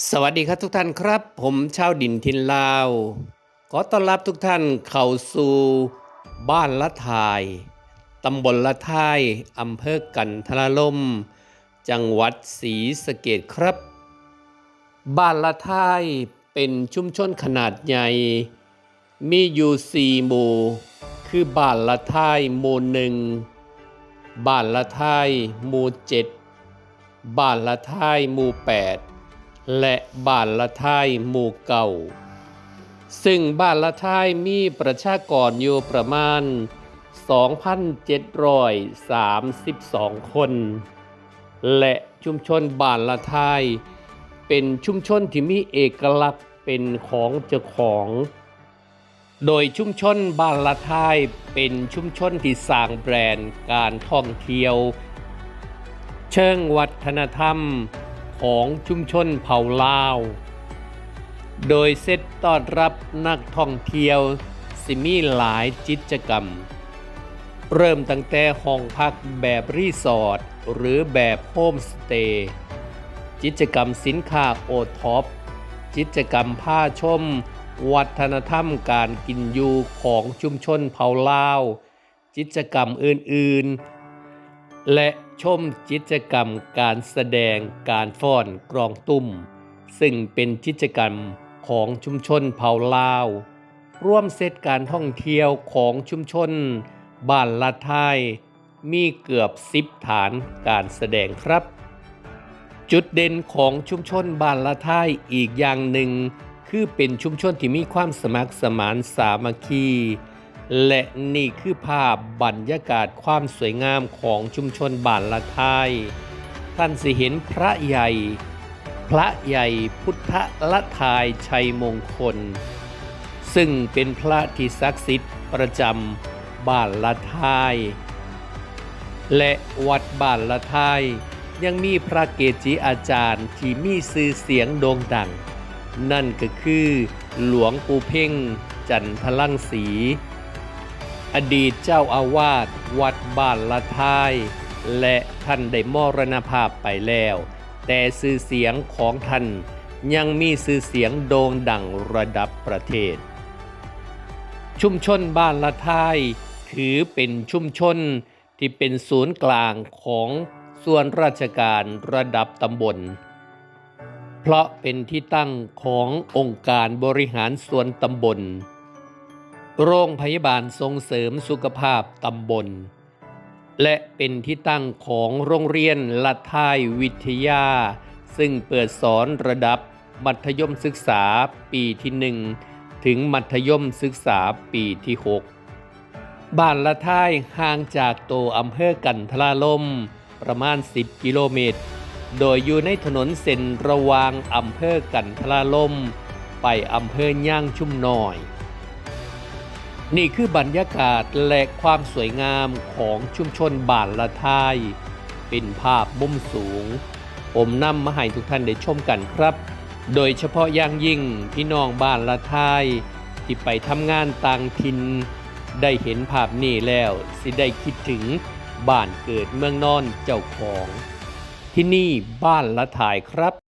สวัสดีครับทุกท่านครับ ผมชาวดินทินลาว ขอต้อนรับทุกท่านเข้าสู่บ้านละทายตำบลละทายอำเภอกันทรลม จังหวัดศรีสะเกดครับ บ้านละทายเป็นชุมชนขนาดใหญ่ มีอยู่สี่หมู่ คือบ้านละทายหมู่หนึ่งบ้านละทายหมู่เจ็ดบ้านละทายหมู่แปด และบ้านละท้ายหมู่เก่า ซึ่งบ้านละท้ายมีประชากรอยู่ประมาณ 2,732 คน และชุมชนบ้านละท้าย เป็นชุมชนที่มีเอกลักษณ์เป็นของเจ้าของ โดยชุมชนบ้านละท้ายเป็นชุมชนที่สร้างแบรนด์การท่องเที่ยว เชิงวัฒนธรรม ของชุมชนเผ่าลาว โดยเซตต้อนรับนักท่องเที่ยวสิมีหลายกิจกรรม เริ่มตั้งแต่ห้องพักแบบรีสอร์ทหรือแบบโฮมสเตย์กิจกรรมสินค้าโอท็อปกิจกรรมผ้าชม วัฒนธรรมการกินอยู่ของชุมชนเผ่าลาวกิจกรรมอื่นๆ และชมกิจกรรมการแสดงการฟ้อนกรองตุ้ม ซึ่งเป็นกิจกรรมของชุมชนเผ่าลาว ร่วมเซตการท่องเที่ยวของชุมชน บ้านละทายมีเกือบสิบฐานการแสดงครับ จุดเด่นของชุมชนบ้านละทายอีกอย่างหนึ่ง คือเป็นชุมชนที่มีความสมัครสมานสามัคคี และนี่คือภาพบรรยากาศความสวยงามของชุมชนบ้านละทายท่านสิเห็นพระใหญ่ พระใหญ่พุทธละทายชัยมงคล ซึ่งเป็นพระที่ศักดิ์สิทธิ์ประจำบ้านละทาย และวัดบ้านละทายยังมีพระเกจิอาจารย์ที่มีชื่อเสียงโด่งดัง นั่นก็คือหลวงปู่เพ่งจันทลังสี อดีตเจ้าอาวาสวัดบ้านละทาย และท่านได้มรณภาพไปแล้ว แต่ชื่อเสียงของท่านยังมีชื่อเสียงโด่งดังระดับประเทศ ชุมชนบ้านละทายถือเป็นชุมชนที่เป็นศูนย์กลางของส่วนราชการระดับตำบล เพราะเป็นที่ตั้งขององค์การบริหารส่วนตำบล โรงพยาบาลส่งเสริมสุขภาพตำบล และเป็นที่ตั้งของโรงเรียนละทายวิทยา ซึ่งเปิดสอนระดับมัธยมศึกษาปีที่ 1 ถึงมัธยมศึกษาปีที่ 6 บ้านละทายห่างจากตัวอำเภอกันทราลมประมาณ 10 กิโลเมตร โดยอยู่ในถนนเส้นระวางอำเภอกันทราลมไปอำเภอย่างชุ่มน้อย นี่คือบรรยากาศและความสวยงามของชุมชนบ้านละทาย เป็นภาพมุมสูง ผมนำมาให้ทุกท่านได้ชมกันครับ โดยเฉพาะอย่างยิ่งพี่น้องบ้านละทาย ที่ไปทำงานต่างถิ่นได้เห็นภาพนี้แล้ว สิได้คิดถึงบ้านเกิดเมืองนอนเจ้าของ ที่นี่บ้านละทายครับ